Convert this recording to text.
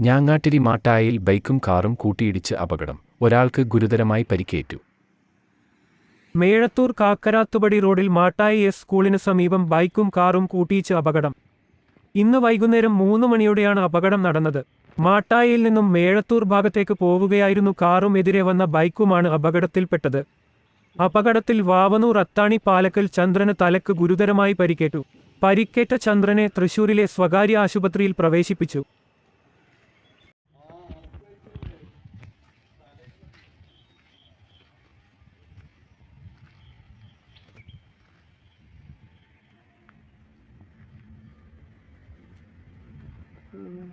ഞാങ്ങാട്ടിരി മാട്ടായിൽ ബൈക്കും കാറും കൂട്ടിയിടിച്ച് അപകടം. ഒരാൾക്ക് ഗുരുതരമായി പരിക്കേറ്റു. മേഴത്തൂർ കാക്കരാത്തുപടി റോഡിൽ മാട്ടായി എസ് സ്കൂളിന് സമീപം ബൈക്കും കാറും കൂട്ടിയിച്ച് അപകടം. ഇന്ന് വൈകുന്നേരം മൂന്ന് മണിയോടെയാണ് അപകടം നടന്നത്. മാട്ടായിയിൽ നിന്നും മേഴത്തൂർ ഭാഗത്തേക്ക് പോവുകയായിരുന്നു കാറും എതിരെ വന്ന ബൈക്കുമാണ് അപകടത്തിൽപ്പെട്ടത്. അപകടത്തിൽ വാവനൂർ അത്താണി പാലക്കൽ ചന്ദ്രന് തലക്ക് ഗുരുതരമായി പരിക്കേറ്റു. പരിക്കേറ്റ ചന്ദ്രനെ തൃശൂരിലെ സ്വകാര്യ ആശുപത്രിയിൽ പ്രവേശിപ്പിച്ചു. Mm-hmm.